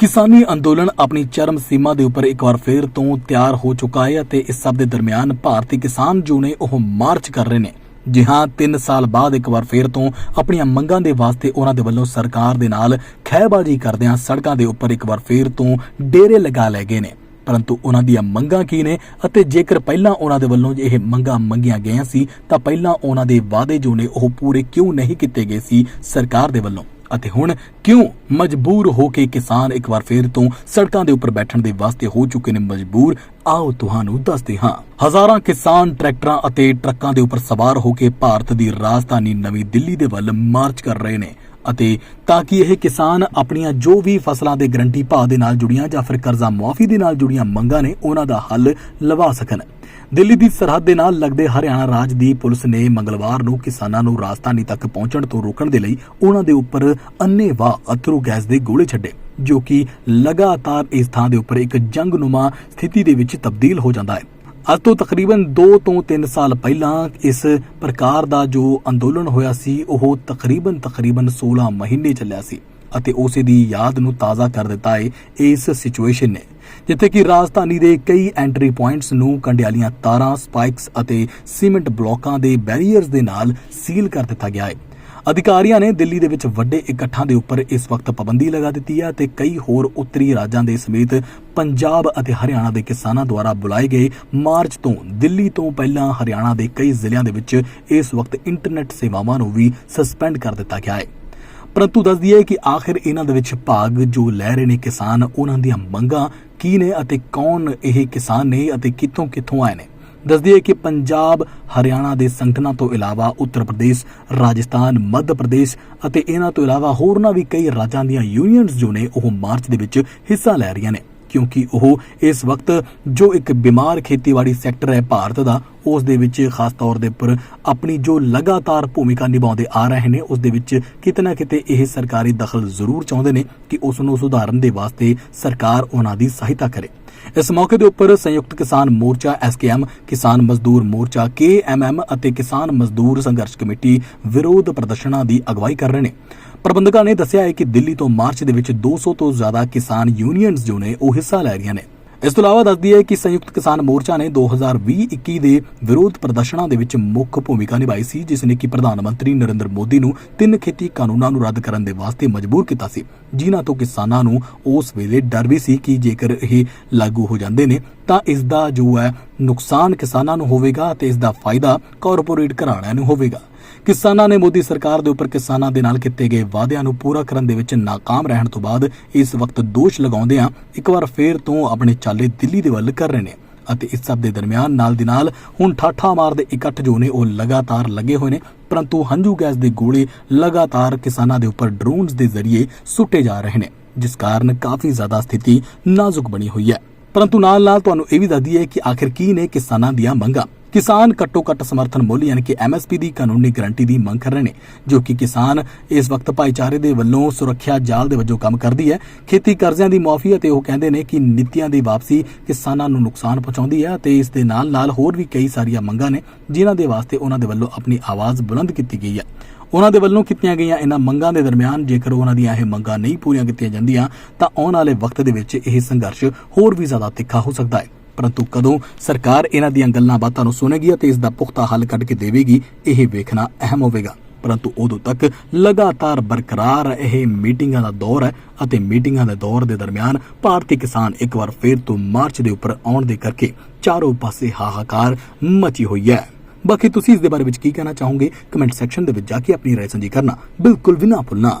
ਕਿਸਾਨੀ ਅੰਦੋਲਨ ਆਪਣੀ ਚਰਮ ਸੀਮਾ ਦੇ ਉੱਪਰ ਇੱਕ ਵਾਰ ਫੇਰ ਤੋਂ ਤਿਆਰ ਹੋ ਚੁੱਕਾ ਹੈ ਅਤੇ ਇਸ ਸਭ ਦੇ ਦਰਮਿਆਨ ਭਾਰਤੀ ਕਿਸਾਨ ਜੋ ਨੇ ਉਹ ਮਾਰਚ ਕਰ ਰਹੇ ਨੇ। ਜੀ ਹਾਂ 3 ਸਾਲ ਬਾਅਦ ਇੱਕ ਵਾਰ ਫੇਰ ਤੋਂ ਆਪਣੀਆਂ ਮੰਗਾਂ ਦੇ ਵਾਸਤੇ ਉਹਨਾਂ ਦੇ ਵੱਲੋਂ ਸਰਕਾਰ ਦੇ ਨਾਲ ਖਹਿਬਾਜ਼ੀ ਕਰਦਿਆਂ ਸੜਕਾਂ ਦੇ ਉੱਪਰ ਇੱਕ ਵਾਰ ਫੇਰ ਤੋਂ ਡੇਰੇ ਲਗਾ ਲਏ ਗਏ ਨੇ। ਪਰੰਤੂ ਉਹਨਾਂ ਦੀਆਂ ਮੰਗਾਂ ਕੀ ਨੇ ਅਤੇ ਜੇਕਰ ਪਹਿਲਾਂ ਉਹਨਾਂ ਦੇ ਵੱਲੋਂ ਇਹ ਮੰਗਾਂ ਮੰਗੀਆਂ ਗਈਆਂ ਸੀ, ਤਾਂ ਪਹਿਲਾਂ ਉਹਨਾਂ ਦੇ ਵਾਅਦੇ ਜੋ ਨੇ ਉਹ ਪੂਰੇ ਕਿਉਂ ਨਹੀਂ ਕੀਤੇ ਗਏ ਸੀ ਸਰਕਾਰ ਦੇ ਵੱਲੋਂ? ਅਤੇ ਹੁਣ ਕਿਉਂ ਮਜਬੂਰ ਹੋ ਕੇ ਕਿਸਾਨ ਇੱਕ ਵਾਰ ਫੇਰ ਤੋਂ ਸੜਕਾਂ ਦੇ ਉੱਪਰ ਬੈਠਣ ਦੇ ਵਾਸਤੇ ਹੋ ਚੁੱਕੇ ਨੇ ਮਜਬੂਰ? ਆਓ ਤੁਹਾਨੂੰ ਦੱਸਦੇ ਹਾਂ। ਹਜ਼ਾਰਾਂ ਕਿਸਾਨ ਟਰੈਕਟਰਾਂ ਅਤੇ ਟਰੱਕਾਂ ਦੇ ਉੱਪਰ ਸਵਾਰ ਹੋ ਕੇ ਭਾਰਤ ਦੀ ਰਾਜਧਾਨੀ ਨਵੀਂ ਦਿੱਲੀ ਦੇ ਵੱਲ ਮਾਰਚ ਕਰ ਰਹੇ ਨੇ ਅਤੇ ਤਾਂ ਕਿ ਇਹ ਕਿਸਾਨ ਆਪਣੀਆਂ ਜੋ ਵੀ ਫਸਲਾਂ ਦੇ ਗਰੰਟੀ ਭਾਅ ਦੇ ਨਾਲ ਜੁੜੀਆਂ ਜਾਂ ਫਿਰ ਕਰਜ਼ਾ ਮੁਆਫੀ ਦੇ ਨਾਲ ਜੁੜੀਆਂ ਮੰਗਾਂ ਨੇ ਉਹਨਾਂ ਦਾ ਹੱਲ ਲਵਾ ਸਕਣ। ਦਿੱਲੀ ਦੀ ਸਰਹੱਦ ਦੇ ਨਾਲ ਲੱਗਦੇ ਹਰਿਆਣਾ ਰਾਜ ਦੀ ਪੁਲਿਸ ਨੇ ਮੰਗਲਵਾਰ ਨੂੰ ਕਿਸਾਨਾਂ ਨੂੰ ਰਾਜਧਾਨੀ ਤੱਕ ਪਹੁੰਚਣ ਤੋਂ ਰੋਕਣ ਦੇ ਲਈ ਉਹਨਾਂ ਦੇ ਉੱਪਰ ਅੰਨ੍ਹੇਵਾਹ ਅਥਰੂ ਗੈਸ ਦੇ ਗੋਲੇ ਛੱਡੇ, ਜੋ ਕਿ ਲਗਾਤਾਰ ਇਸ ਥਾਂ ਦੇ ਉੱਪਰ ਇੱਕ ਜੰਗਨੁਮਾ ਸਥਿਤੀ ਦੇ ਵਿੱਚ ਤਬਦੀਲ ਹੋ ਜਾਂਦਾ ਹੈ। ਅੱਜ ਤੋਂ ਤਕਰੀਬਨ 2 ਤੋਂ 3 ਸਾਲ ਪਹਿਲਾਂ ਇਸ ਪ੍ਰਕਾਰ ਦਾ ਜੋ ਅੰਦੋਲਨ ਹੋਇਆ ਸੀ, ਉਹ ਤਕਰੀਬਨ ਤਕਰੀਬਨ 16 ਮਹੀਨੇ ਚੱਲਿਆ ਸੀ ਅਤੇ ਉਸੇ ਦੀ ਯਾਦ ਨੂੰ ਤਾਜ਼ਾ ਕਰ ਦਿੱਤਾ ਹੈ ਇਸ ਸਿਚੁਏਸ਼ਨ ਨੇ। ਜਿੱਥੇ ਕਿ ਰਾਜਧਾਨੀ ਦੇ ਕਈ ਐਂਟਰੀ ਪੁਆਇੰਟਸ ਨੂੰ ਕੰਡਿਆਲੀਆਂ ਤਾਰਾਂ ਸਪਾਈਕਸ ਅਤੇ ਸੀਮੈਂਟ ਬਲੋਕਾਂ ਦੇ ਬੈਰੀਅਰਸ ਦੇ ਨਾਲ ਸੀਲ ਕਰ ਦਿੱਤਾ ਗਿਆ ਹੈ। ਅਧਿਕਾਰੀਆਂ ਨੇ ਦਿੱਲੀ ਦੇ ਵਿੱਚ ਵੱਡੇ ਇਕੱਠਾਂ ਦੇ ਉੱਪਰ ਇਸ ਵਕਤ ਪਾਬੰਦੀ ਲਗਾ ਦਿੱਤੀ ਹੈ ਤੇ ਕਈ ਹੋਰ ਉੱਤਰੀ ਰਾਜਾਂ ਦੇ ਸਮੇਤ ਪੰਜਾਬ ਅਤੇ ਹਰਿਆਣਾ ਦੇ ਕਿਸਾਨਾਂ ਦੁਆਰਾ ਬੁਲਾਏ ਗਏ ਮਾਰਚ ਤੋਂ ਦਿੱਲੀ ਤੋਂ ਪਹਿਲਾਂ ਹਰਿਆਣਾ ਦੇ ਕਈ ਜ਼ਿਲ੍ਹਿਆਂ ਦੇ ਵਿੱਚ ਇਸ ਵਕਤ ਇੰਟਰਨੈਟ ਸੇਵਾਵਾਂ ਨੂੰ ਵੀ ਸਸਪੈਂਡ ਕਰ ਦਿੱਤਾ ਗਿਆ ਹੈ। ਪਰੰਤੂ ਦੱਸ ਦਈਏ ਕਿ ਆਖਿਰ ਇਹਨਾਂ ਦੇ ਵਿੱਚ ਭਾਗ ਜੋ ਲੈ ਰਹੇ ਨੇ ਕਿਸਾਨ, ਉਹਨਾਂ ਦੀਆਂ ਮੰਗਾਂ ਕੀ ਨੇ ਅਤੇ ਕੌਣ ਇਹ ਕਿਸਾਨ ਨੇ ਅਤੇ ਕਿੱਥੋਂ ਕਿੱਥੋਂ ਆਏ ਨੇ? ਦੱਸ ਦਈਏ ਕਿ ਪੰਜਾਬ, ਹਰਿਆਣਾ ਦੇ ਸੰਗਠਨਾਂ ਤੋਂ ਇਲਾਵਾ ਉੱਤਰ ਪ੍ਰਦੇਸ਼, ਰਾਜਸਥਾਨ, ਮੱਧ ਪ੍ਰਦੇਸ਼ ਅਤੇ ਇਹਨਾਂ ਤੋਂ ਇਲਾਵਾ ਹੋਰਨਾਂ ਵੀ ਕਈ ਰਾਜਾਂ ਦੀਆਂ ਯੂਨੀਅਨਸ ਜੋ ਨੇ, ਉਹ ਮਾਰਚ ਦੇ ਵਿੱਚ ਹਿੱਸਾ ਲੈ ਰਹੀਆਂ ਨੇ। ਕਿਉਂਕਿ ਉਹ ਇਸ ਵਕਤ ਜੋ ਇੱਕ ਬਿਮਾਰ ਖੇਤੀਬਾੜੀ ਸੈਕਟਰ ਹੈ, ਭਾਰਤ ਦਾ ਉਸ ਦੇ ਵਿੱਚ ਖਾਸ ਤੌਰ ਦੇ ਉੱਪਰ ਆਪਣੀ ਜੋ ਲਗਾਤਾਰ ਭੂਮਿਕਾ ਨਿਭਾਉਂਦੇ ਆ ਰਹੇ ਨੇ, ਉਸ ਦੇ ਵਿੱਚ ਕਿਤੇ ਨਾ ਕਿਤੇ ਇਹ ਸਰਕਾਰੀ ਦਖਲ ਜ਼ਰੂਰ ਚਾਹੁੰਦੇ ਨੇ ਕਿ ਉਸ ਨੂੰ ਸੁਧਾਰਨ ਦੇ ਵਾਸਤੇ ਸਰਕਾਰ ਉਹਨਾਂ ਦੀ ਸਹਾਇਤਾ ਕਰੇ। ਇਸ ਮੌਕੇ ਦੇ ਉੱਪਰ ਸੰਯੁਕਤ ਕਿਸਾਨ ਮੋਰਚਾ ਐਸਕੇਐਮ ਕਿਸਾਨ ਮਜ਼ਦੂਰ ਮੋਰਚਾ ਕੇਐਮਐਮ ਅਤੇ ਕਿਸਾਨ ਮਜ਼ਦੂਰ ਸੰਘਰਸ਼ ਕਮੇਟੀ ਵਿਰੋਧ ਪ੍ਰਦਰਸ਼ਨਾਂ ਦੀ ਅਗਵਾਈ ਕਰ ਰਹੇ ਨੇ। ਪ੍ਰਬੰਧਕਾਂ ਨੇ ਦੱਸਿਆ ਹੈ ਕਿ ਦਿੱਲੀ ਤੋਂ ਮਾਰਚ ਦੇ ਵਿੱਚ 200 ਤੋਂ ਜ਼ਿਆਦਾ ਕਿਸਾਨ ਯੂਨੀਅਨਸ ਜੋ ਨੇ ਉਹ ਹਿੱਸਾ ਲੈ ਰਹੀਆਂ ਨੇ। ਇਸ ਤੋਂ ਇਲਾਵਾ ਦੱਸਦੀ ਹੈ ਕਿ ਸੰਯੁਕਤ ਕਿਸਾਨ ਮੋਰਚਾ ਨੇ 2020-21 ਦੇ ਵਿਰੋਧ ਪ੍ਰਦਰਸ਼ਨਾਂ ਦੇ ਵਿੱਚ ਮੁੱਖ ਭੂਮਿਕਾ ਨਿਭਾਈ ਸੀ, ਜਿਸ ਨੇ ਕਿ ਪ੍ਰਧਾਨ ਮੰਤਰੀ ਨਰਿੰਦਰ ਮੋਦੀ ਨੂੰ ਤਿੰਨ ਖੇਤੀ ਕਾਨੂੰਨਾਂ ਨੂੰ ਰੱਦ ਕਰਨ ਦੇ ਵਾਸਤੇ ਮਜਬੂਰ ਕੀਤਾ ਸੀ। ਜਿਨ੍ਹਾਂ ਤੋਂ ਕਿਸਾਨਾਂ ਨੂੰ ਉਸ ਵੇਲੇ ਡਰ ਵੀ ਸੀ ਕਿ ਜੇਕਰ ਇਹ ਲਾਗੂ ਹੋ ਜਾਂਦੇ ਨੇ, ਤਾਂ ਇਸ ਦਾ ਜੋ ਹੈ ਨੁਕਸਾਨ ਕਿਸਾਨਾਂ ਨੂੰ ਹੋਵੇਗਾ ਅਤੇ ਇਸ ਦਾ ਫਾਇਦਾ ਕਾਰਪੋਰੇਟ ਘਰਾਣਿਆਂ ਨੂੰ ਹੋਵੇਗਾ। ਕਿਸਾਨਾਂ ਨੇ ਮੋਦੀ ਸਰਕਾਰ ਦੇ ਉੱਪਰ ਕਿਸਾਨਾਂ ਦੇ ਨਾਲ ਕੀਤੇ ਗਏ ਵਾਅਦਿਆਂ ਨੂੰ ਪੂਰਾ ਕਰਨ ਦੇ ਵਿੱਚ ناکਾਮ ਰਹਿਣ ਤੋਂ ਬਾਅਦ ਇਸ ਵਕਤ ਦੋਸ਼ ਲਗਾਉਂਦੇ ਆ ਇੱਕ ਵਾਰ ਫੇਰ ਤੋਂ ਆਪਣੇ ਚਾਲੇ ਦਿੱਲੀ ਦੇ ਵੱਲ ਕਰ ਰਹੇ ਨੇ ਅਤੇ ਇਸ ਸਭ ਦੇ ਦਰਮਿਆਨ ਨਾਲ ਦੀ ਨਾਲ ਹੁਣ ਠਾਠਾ ਮਾਰਦੇ ਇਕੱਠ ਜੋ ਨੇ ਉਹ ਲਗਾਤਾਰ ਲੱਗੇ ਹੋਏ ਨੇ, ਪਰੰਤੂ ਹੰਝੂ ਗੈਸ ਦੇ ਗੋਲੇ ਲਗਾਤਾਰ ਕਿਸਾਨਾਂ ਦੇ ਉੱਪਰ ਡਰੋਨਸ ਦੇ ਜ਼ਰੀਏ ਸੁੱਟੇ ਜਾ ਰਹੇ ਨੇ, ਜਿਸ ਕਾਰਨ ਕਾਫੀ ਜ਼ਿਆਦਾ ਸਥਿਤੀ ਨਾਜ਼ੁਕ ਬਣੀ ਹੋਈ ਹੈ। ਪਰੰਤੂ ਨਾਲ ਨਾਲ ਤੁਹਾਨੂੰ ਇਹ ਵੀ ਦੱਸਦੀ ਹੈ ਕਿ ਆਖਿਰ ਕੀ ਨੇ ਕਿਸਾਨਾਂ ਦੀਆਂ ਮੰਗਾਂ? ਕਿਸਾਨ ਘੱਟੋ ਘੱਟ ਸਮਰਥਨ ਮੁੱਲ ਯਾਨੀ ਕਿ ਐਮਐਸਪੀ ਦੀ ਕਾਨੂੰਨੀ ਗਾਰੰਟੀ ਦੀ ਮੰਗ ਕਰ ਰਹੇ ਨੇ, ਜੋ ਕਿ ਕਿਸਾਨ ਇਸ ਵਕਤ ਭਾਈਚਾਰੇ ਦੇ ਵੱਲੋਂ ਸੁਰੱਖਿਆ ਜਾਲ ਦੇ ਵਜੋਂ ਕੰਮ ਕਰਦੀ ਹੈ। ਖੇਤੀ ਕਰਜ਼ਿਆਂ ਦੀ ਮਾਫੀ ਅਤੇ ਉਹ ਕਹਿੰਦੇ ਨੇ ਕਿ ਨੀਤੀਆਂ ਦੀ ਵਾਪਸੀ ਕਿਸਾਨਾਂ ਨੂੰ ਨੁਕਸਾਨ ਪਹੁੰਚਾਉਂਦੀ ਹੈ ਅਤੇ ਇਸ ਦੇ ਨਾਲ ਨਾਲ ਹੋਰ ਵੀ ਕਈ ਸਾਰੀਆਂ ਮੰਗਾਂ ਨੇ, ਜਿਨ੍ਹਾਂ ਦੇ ਵਾਸਤੇ ਉਹਨਾਂ ਦੇ ਵੱਲੋਂ ਆਪਣੀ ਆਵਾਜ਼ ਬੁਲੰਦ ਕੀਤੀ ਗਈ ਹੈ। ਉਹਨਾਂ ਦੇ ਵੱਲੋਂ ਕੀਤੀਆਂ ਗਈਆਂ ਇਹਨਾਂ ਮੰਗਾਂ ਦੇ ਦਰਮਿਆਨ ਜੇਕਰ ਉਹਨਾਂ ਦੀਆਂ ਇਹ ਮੰਗਾਂ ਨਹੀਂ ਪੂਰੀਆਂ ਕੀਤੀਆਂ ਜਾਂਦੀਆਂ, ਤਾਂ ਆਉਣ ਵਾਲੇ ਵਕਤ ਦੇ ਵਿੱਚ ਇਹ ਸੰਘਰਸ਼ ਹੋਰ ਵੀ ਜ਼ਿਆਦਾ ਤਿੱਖਾ ਹੋ ਸਕਦਾ ਹੈ। ਪਰੰਤੂ ਕਦੋਂ ਸਰਕਾਰ ਇਹਨਾਂ ਦੀਆਂ ਗੱਲਾਂ ਬਾਤਾਂ ਨੂੰ ਸੁਣੇਗੀ ਅਤੇ ਇਸ ਦਾ ਪੁਖਤਾ ਹੱਲ ਕੱਢ ਕੇ ਦੇਵੇਗੀ, ਇਹ ਵੇਖਣਾ ਅਹਿਮ ਹੋਵੇਗਾ। ਪਰੰਤੂ ਉਦੋਂ ਤੱਕ ਲਗਾਤਾਰ ਬਰਕਰਾਰ ਇਹ ਮੀਟਿੰਗਾਂ ਦਾ ਦੌਰ ਹੈ ਅਤੇ ਮੀਟਿੰਗਾਂ ਦੇ ਦੌਰ ਦੇ ਦਰਮਿਆਨ ਭਾਰਤੀ ਕਿਸਾਨ ਇੱਕ ਵਾਰ ਫੇਰ ਤੋਂ ਮਾਰਚ ਦੇ ਉੱਪਰ ਆਉਣ ਦੇ ਕਰਕੇ ਚਾਰੋਂ ਪਾਸੇ ਹਾਹਾਕਾਰ ਮਚੀ ਹੋਈ ਹੈ। ਬਾਕੀ ਤੁਸੀਂ ਇਸ ਦੇ ਬਾਰੇ ਵਿੱਚ ਕੀ ਕਹਿਣਾ ਚਾਹੋਗੇ? ਕਮੈਂਟ ਸੈਕਸ਼ਨ ਦੇ ਵਿੱਚ ਜਾ ਕੇ ਆਪਣੀ ਰਾਏ ਸਾਂਝੀ ਕਰਨਾ ਬਿਲਕੁਲ ਵੀ ਨਾ ਭੁੱਲਣਾ।